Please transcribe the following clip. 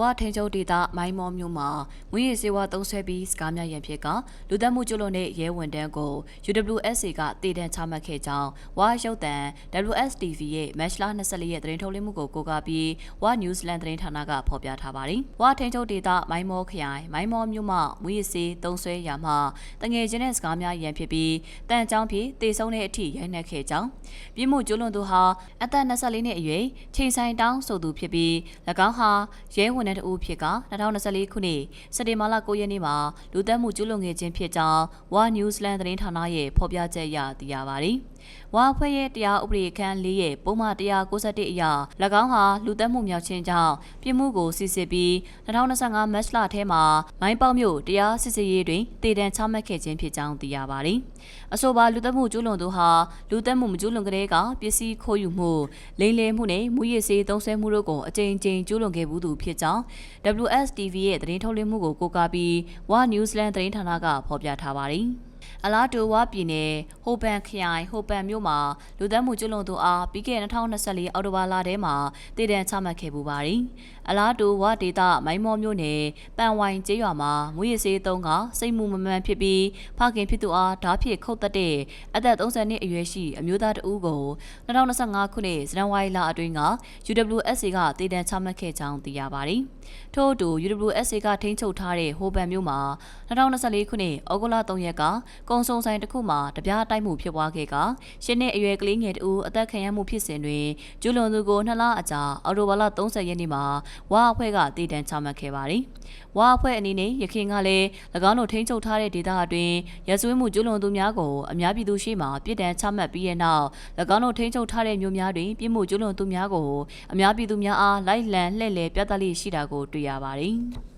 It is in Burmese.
ဝါထိန်ချုပ်ဒေသမိုင်းမောမြို့မှာငွေရည်စေဝါသုံးဆွဲပြီးစကားများရန်ဖြစ်ကလူသက်မှုကျွလွန်တဲ့ရဲဝန်တန်းကို UWSA ကတည်တံ့ချမှတ်ခဲ့ကြောင်းဝါရုပ်တံ WSTV ရဲ့မတ်လ24ရက်သတင်းထုတ်လွှင့်မှုကိုကိုးကားပြီးဝါ News Land သတင်းဌာနကဖော်ပြထားပါတယ်။ဝါထိန်ချုပ်ဒေသမိုင်းမောခရိုင်မိုင်းမောမြို့မှာငွေရည်စေသုံးဆွဲရာမှာတငယ်ချင်းတဲ့စကားများရန်ဖြစ်ပြီးတန်ကြောင်းဖြင့်တေဆုံးတဲ့အထိရိုက်နှက်ခဲ့ကြောင်းပြည်မှုကျွလွန်သူဟာအသက်24နှစ်အရွယ်ချိန်ဆိုင်တောင်းဆိုသူဖြစ်ပြီး၎င်းဟာရဲဝန်ထမ်းတဦးဖြစ်က2024ခုနှစ်စက်တင်ဘာလ9ရက်နေ့မှာလူသက်မှုကျူးလွန်ခဲ့ခြင်းဖြစ်ကြောင်း War Newsland သတင်းဌာနရဲ့ဖော်ပြချက်အရသိရပါတယ်။ဝါဖွဲ့ရဲ့တရားဥပဒေခန်း၄ရဲ့ပုံမှန်191အရ၎င်းဟာလူသက်မှုမြောက်ခြင်းကြောင့်ပြစ်မှုကိုစစ်ဆေးပြီး2025မတ်လထဲမှာမိုင်းပေါက်မြို့တရားစစ်ဆေးရေးတွင်တည်တံချမှတ်ခဲ့ခြင်းဖြစ်ကြောင်းသိရပါတယ်။အဆိုပါလူသက်မှုကျူးလွန်သူဟာလူသက်မှုမကျူးလွန်ကြတဲ့ကပစ္စည်းခိုးယူမှုလိမ်လည်မှုနဲ့မူရစ်စေးသုံးဆွဲမှုတို့ကိုအကြိမ်ကြိမ်ကျူးလွန်ခဲ့မှုသူဖြစ်ကြောင်း WSTV ရဲ့သတင်းထုတ်လွှင့်မှုကိုကိုးကားပြီး Wa Newsland သတင်းဌာနကဖော်ပြထားပါတယ်။ အလားတူဝါပြည်နယ်ဟိုပန်ခရိုင်ဟိုပန်မြို့မှာလူသက်မှုကျွလွန်သူအားပြီးခဲ့တဲ့2024အောက်တိုဘာလထဲမှာတည်တံ့ချမှတ်ခဲ့ပူပါတယ်။အလားတူဝါဒေတာမိုင်းမောမြို့နယ်ပန်ဝိုင်ကျေးရွာမှာမွေးရစေးသုံးကစိတ်မှုမမှန်ဖြစ်ပြီးဖခင်ဖြစ်သူအားဓားဖြစ်ခုတ်တက်တဲ့အသက်30နှစ်အရွယ်ရှိအမျိုးသားတဦးကို2025ခုနှစ်ဇန်နဝါရီလအတွင်းက UWSA ကတည်တံ့ချမှတ်ခဲ့ကြောင်းသိရပါတယ်။ထို့အတူ UWSA ကထိန်းချုပ်ထားတဲ့ဟိုပန်မြို့မှာ2024ခုနှစ်ဩဂုတ်လ3ရက်ကကုံစုံဆိုင်တစ်ခုမှာတပြားတိုက်မှုဖြစ်ပွားခဲ့ကရှင်းနှစ်အရွယ်ကလေးငယ်တူအသက်ခံရမှုဖြစ်စဉ်တွင်ကျူးလွန်သူကိုနှစ်လအကြာအော်တိုဘာလ30ရက်နေ့မှာဝါအဖွဲ့ကတည်တံ့ချမှတ်ခဲ့ပါတယ်။ဝါအဖွဲ့အနေနဲ့ရခိုင်ကလည်း၎င်းတို့ထိန်းချုပ်ထားတဲ့ဒေသအတွင်းရဆွေးမှုကျူးလွန်သူများကိုအများပြည်သူရှေ့မှပြည်တံချမှတ်ပြီးတဲ့နောက်၎င်းတို့ထိန်းချုပ်ထားတဲ့မြို့များတွင်ပြည်မှုကျူးလွန်သူများကိုအများပြည်သူများအားလိုက်လံလှည့်လည်ပြသလိရှိတာကိုတွေ့ရပါတယ်။